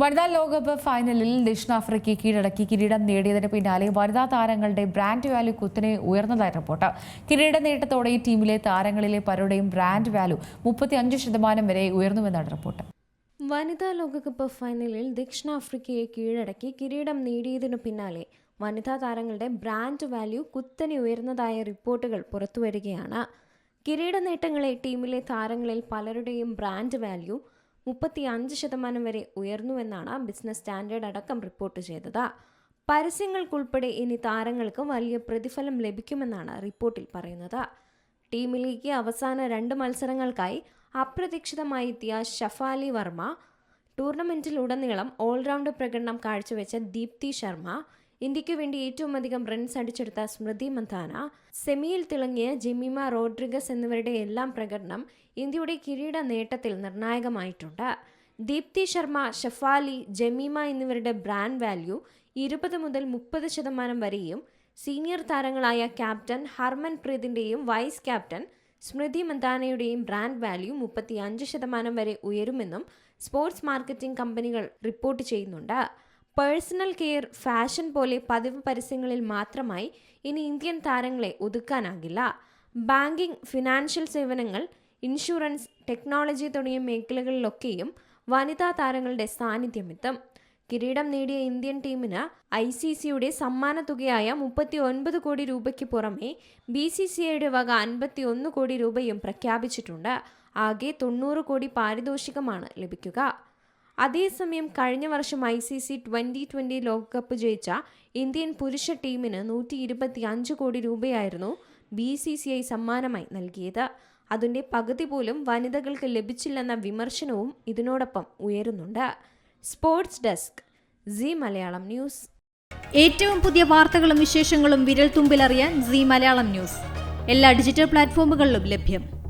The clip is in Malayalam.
വനിതാ ലോകകപ്പ് ഫൈനലിൽ ദക്ഷിണാഫ്രിക്ക കീഴടക്കി കിരീടം നേടിയതിന് പിന്നാലെ വനിതാ താരങ്ങളുടെ ബ്രാൻഡ് വാല്യൂ കുത്തിനെ ഉയർന്നതായി റിപ്പോർട്ട്. കിരീട നേട്ടത്തോടെ ഈ ടീമിലെ താരങ്ങളിലെ പലരുടെയും ബ്രാൻഡ് വാല്യൂ മുപ്പത്തിയഞ്ച് ശതമാനം വരെ ഉയർന്നുവെന്നാണ് റിപ്പോർട്ട്. വനിതാ ലോകകപ്പ് ഫൈനലിൽ ദക്ഷിണാഫ്രിക്കയെ കീഴടക്കി കിരീടം നേടിയതിനു പിന്നാലെ വനിതാ താരങ്ങളുടെ ബ്രാൻഡ് വാല്യൂ കുത്തനെ ഉയർന്നതായ റിപ്പോർട്ടുകൾ പുറത്തുവരികയാണ്. കിരീട നേട്ടങ്ങളെ ടീമിലെ താരങ്ങളിൽ പലരുടെയും ബ്രാൻഡ് വാല്യൂ മുപ്പത്തി അഞ്ച് ശതമാനം വരെ ഉയർന്നുവെന്നാണ് ബിസിനസ് സ്റ്റാൻഡേർഡ് അടക്കം റിപ്പോർട്ട് ചെയ്തത്. പരസ്യങ്ങൾക്കുൾപ്പെടെ ഇനി താരങ്ങൾക്ക് വലിയ പ്രതിഫലം ലഭിക്കുമെന്നാണ് റിപ്പോർട്ടിൽ പറയുന്നത്. ടീമിലേക്ക് അവസാന രണ്ട് മത്സരങ്ങൾക്കായി അപ്രതീക്ഷിതമായി എത്തിയ ഷഫാലി വർമ്മ ടൂർണമെന്റിൽ ഉടനീളം ഓൾറൗണ്ട് പ്രകടനം കാഴ്ചവെച്ച ദീപ്തി ശർമ്മ ഇന്ത്യയ്ക്ക് വേണ്ടി ഏറ്റവും അധികം റൺസ് അടിച്ചെടുത്ത സ്മൃതി മന്ദാന സെമിയിൽ തിളങ്ങിയ ജെമിമ റോഡ്രിഗസ് എന്നിവരുടെ എല്ലാം പ്രകടനം ഇന്ത്യയുടെ കിരീട നേട്ടത്തിൽ നിർണായകമായിട്ടുണ്ട്. ദീപ്തി ശർമ്മ ഷഫാലി ജമീമ എന്നിവരുടെ ബ്രാൻഡ് വാല്യൂ ഇരുപത് മുതൽ മുപ്പത് ശതമാനം വരെയും സീനിയർ താരങ്ങളായ ക്യാപ്റ്റൻ ഹർമൻ പ്രീതിന്റെയും വൈസ് ക്യാപ്റ്റൻ സ്മൃതി മന്ദാനയുടെയും ബ്രാൻഡ് വാല്യൂ മുപ്പത്തി അഞ്ച് ശതമാനം വരെ ഉയരുമെന്നും സ്പോർട്സ് മാർക്കറ്റിംഗ് കമ്പനികൾ റിപ്പോർട്ട് ചെയ്യുന്നുണ്ട്. പേഴ്സണൽ കെയർ ഫാഷൻ പോലെ പതിവ് പരസ്യങ്ങളിൽ മാത്രമായി ഇനി ഇന്ത്യൻ താരങ്ങളെ ഒതുക്കാനാകില്ല. ബാങ്കിംഗ് ഫിനാൻഷ്യൽ സേവനങ്ങൾ ഇൻഷുറൻസ് ടെക്നോളജി തുടങ്ങിയ മേഖലകളിലൊക്കെയും വനിതാ താരങ്ങളുടെ സാന്നിധ്യമെത്തും. കിരീടം നേടിയ ഇന്ത്യൻ ടീമിന് ഐ സി സിയുടെ സമ്മാന തുകയായ മുപ്പത്തി ഒൻപത് കോടി രൂപയ്ക്ക് പുറമെ ബി സി സി ഐയുടെ വക അൻപത്തി ഒന്ന് കോടി രൂപയും പ്രഖ്യാപിച്ചിട്ടുണ്ട്. ആകെ തൊണ്ണൂറ് കോടി പാരിതോഷികമാണ് ലഭിക്കുക. അതേസമയം കഴിഞ്ഞ വർഷം I C C twenty twenty ലോകകപ്പ് ജയിച്ച ഇന്ത്യൻ പുരുഷ ടീമിന് നൂറ്റി ഇരുപത്തി അഞ്ച് കോടി രൂപയായിരുന്നു ബി സി സി ഐ സമ്മാനമായി നൽകിയത്. അതിന്റെ പകുതി പോലും വനിതകൾക്ക് ലഭിച്ചില്ലെന്ന വിമർശനവും ഇതിനോടൊപ്പം ഉയരുന്നുണ്ട്. Sports desk Zee Malayalam news. ഏറ്റവും പുതിയ വാർത്തകളും വിശേഷങ്ങളും വിരൽ തുമ്പിലറിയാൻ സി മലയാളം ന്യൂസ്. എല്ലാ ഡിജിറ്റൽ പ്ലാറ്റ്ഫോമുകളിലും ലഭ്യം.